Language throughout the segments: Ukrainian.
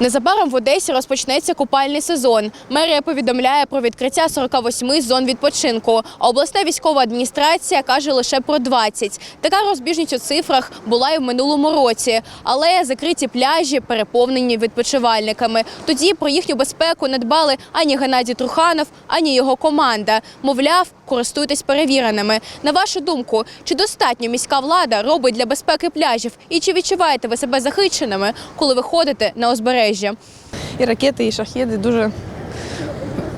Незабаром в Одесі розпочнеться купальний сезон. Мерія повідомляє про відкриття 48 зон відпочинку. А обласна військова адміністрація каже лише про 20. Така розбіжність у цифрах була і в минулому році. Але закриті пляжі переповнені відпочивальниками. Тоді про їхню безпеку не дбали ані Геннадій Труханов, ані його команда. Мовляв, користуйтесь перевіреними. На вашу думку, чи достатньо міська влада робить для безпеки пляжів? І чи відчуваєте ви себе захищеними, коли виходите на узбережжя? і ракети, і шахіди дуже.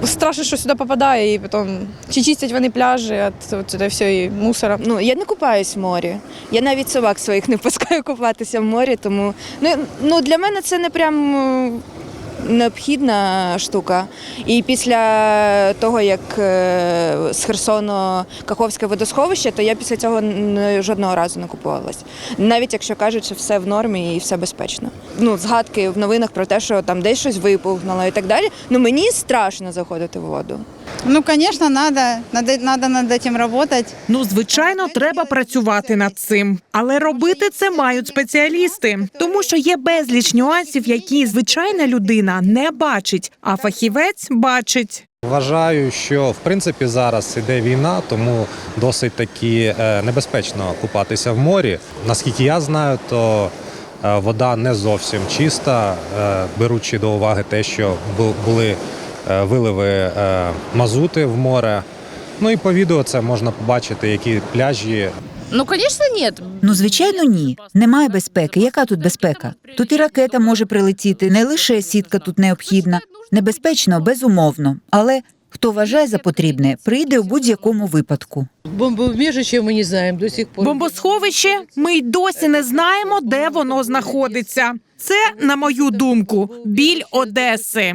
Страшно, що сюди попадає, і потім чи чистять вони пляжі, а це все і мусора. Ну, я не купаюсь в морі. Я навіть собак своїх не пускаю купатися в морі, тому ну, ну для мене це не прям необхідна штука. І після того, як е, з Херсону Каховське водосховище, то я після цього жодного разу не купувалась. Навіть якщо кажуть, що все в нормі і все безпечно. Ну, згадки в новинах про те, що там десь щось випухнуло і так далі. Ну мені страшно заходити в воду. Ну, конечно, надо, надо, надо над этим работать. Ну, звичайно, треба працювати над цим, але робити це мають спеціалісти, тому що є безліч нюансів, які звичайна людина не бачить, а фахівець бачить. Вважаю, що в принципі зараз іде війна, тому досить таки е, небезпечно купатися в морі. Наскільки я знаю, то е, вода не зовсім чиста, е, беручи до уваги те, що бу- були виливи е, мазути в море. Ну і по відео це можна побачити, які пляжі Ну, конечно, нет. Ну, звичайно, ні. Немає безпеки. Яка тут безпека? Тут і ракета може прилетіти, не лише сітка тут необхідна. Небезпечно, безумовно. Але хто вважає за потрібне, прийде у будь-якому випадку. Бомбоубежище мы не знаем до сих пор. Бомбосховище ми й досі не знаємо, де воно знаходиться. Це, на мою думку, біль Одеси.